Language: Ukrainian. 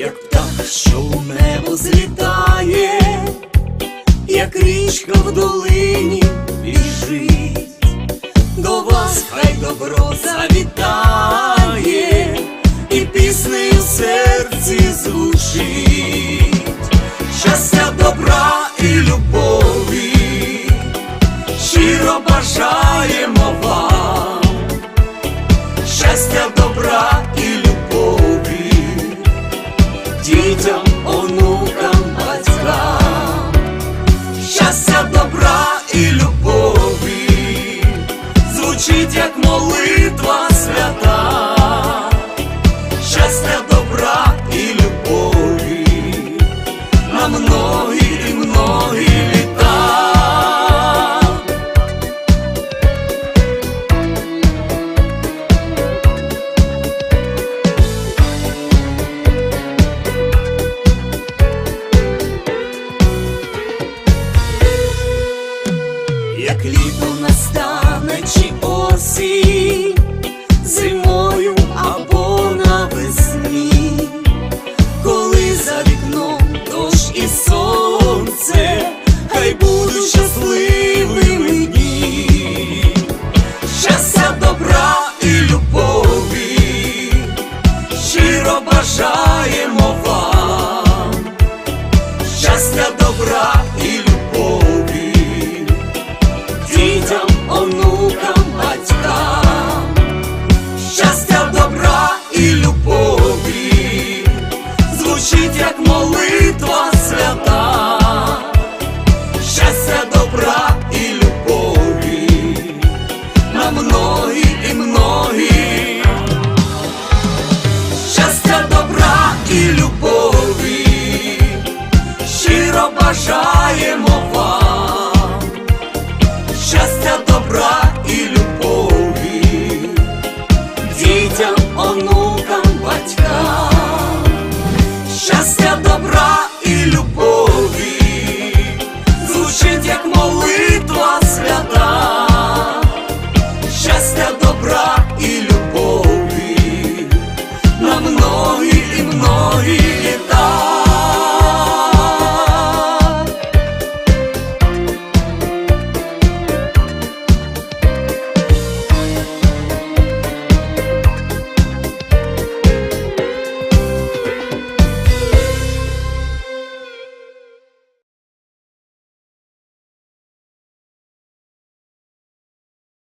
як птах, що у небо злітає, як річка в долині біжить, до вас хай добро завітає. дітям, онукам, батькам, щастя, добра і любові. Звучить як молитва. як літо настане чи осінь? на многі і многі щастя, добра і любові, щиро бажаємо вам, щастя добра. щастя, добра і любові.